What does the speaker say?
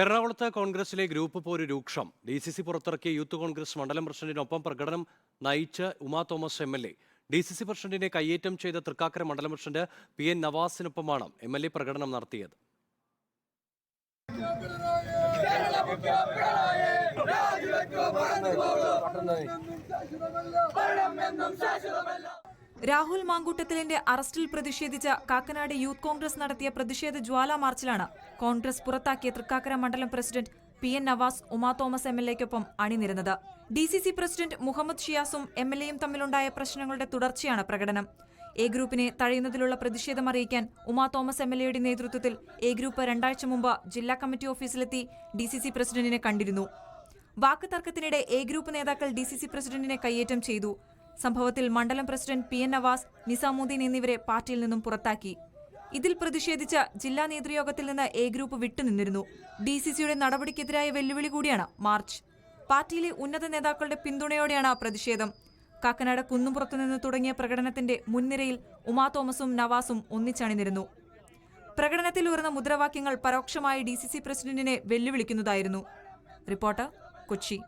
എറണാകുളത്ത് കോൺഗ്രസിലെ ഗ്രൂപ്പ് പോര് രൂക്ഷം. ഡി സി സി പുറത്തിറക്കിയ യൂത്ത് കോൺഗ്രസ് മണ്ഡലം പ്രസിഡന്റിനൊപ്പം പ്രകടനം നയിച്ച Uma Thomas M L A. D C C പ്രസിഡന്റിനെ കയ്യേറ്റം ചെയ്ത തൃക്കാക്കര മണ്ഡലം പ്രസിഡന്റ് പി എൻ നവാസിനൊപ്പമാണ് എം എൽ എ പ്രകടനം നടത്തിയത്. രാഹുൽ മാങ്കൂട്ടത്തിലിന്റെ അറസ്റ്റിൽ പ്രതിഷേധിച്ച കാക്കനാട് യൂത്ത് കോൺഗ്രസ് നടത്തിയ പ്രതിഷേധ ജ്വാല മാർച്ചിലാണ് കോൺഗ്രസ് പുറത്താക്കിയ തൃക്കാക്കര മണ്ഡലം president P N Navas Uma Thomas M L എക്കൊപ്പം അണിനിരുന്നത്. D C C president Muhammad ഷിയാസും M L എയും തമ്മിലുണ്ടായ പ്രശ്നങ്ങളുടെ തുടർച്ചയാണ് പ്രകടനം. എ ഗ്രൂപ്പിനെ തഴയുന്നതിലുള്ള പ്രതിഷേധം അറിയിക്കാൻ ഉമാ തോമസ് എം എൽ എയുടെ നേതൃത്വത്തിൽ എ ഗ്രൂപ്പ് രണ്ടാഴ്ച മുമ്പ് ജില്ലാ കമ്മിറ്റി ഓഫീസിലെത്തി ഡി സി സി പ്രസിഡന്റിനെ കണ്ടിരുന്നു. വാക്ക് തർക്കത്തിനിടെ എ ഗ്രൂപ്പ് നേതാക്കൾ ഡി സി സി പ്രസിഡന്റിനെ കയ്യേറ്റം ചെയ്തു. സംഭവത്തിൽ മണ്ഡലം president P N Navas Nizamuddin എന്നിവരെ പാർട്ടിയിൽ നിന്നും പുറത്താക്കി. ഇതിൽ പ്രതിഷേധിച്ച ജില്ലാ നേതൃയോഗത്തിൽ നിന്ന് എ ഗ്രൂപ്പ് വിട്ടുനിന്നിരുന്നു ഡി സി സിയുടെ നടപടിക്കെതിരായ വെല്ലുവിളി കൂടിയാണ് മാർച്ച്. പാർട്ടിയിലെ ഉന്നത നേതാക്കളുടെ പിന്തുണയോടെയാണ് ആ പ്രതിഷേധം. കാക്കനാട് കുന്നുംപുറത്തു നിന്ന് തുടങ്ങിയ പ്രകടനത്തിന്റെ മുൻനിരയിൽ ഉമാ തോമസും നവാസും ഒന്നിച്ചണിനിരുന്നു പ്രകടനത്തിൽ ഉയർന്ന മുദ്രാവാക്യങ്ങൾ പരോക്ഷമായി ഡി സി സി പ്രസിഡന്റിനെ വെല്ലുവിളിക്കുന്നതായിരുന്നു. റിപ്പോർട്ടർ കൊച്ചി.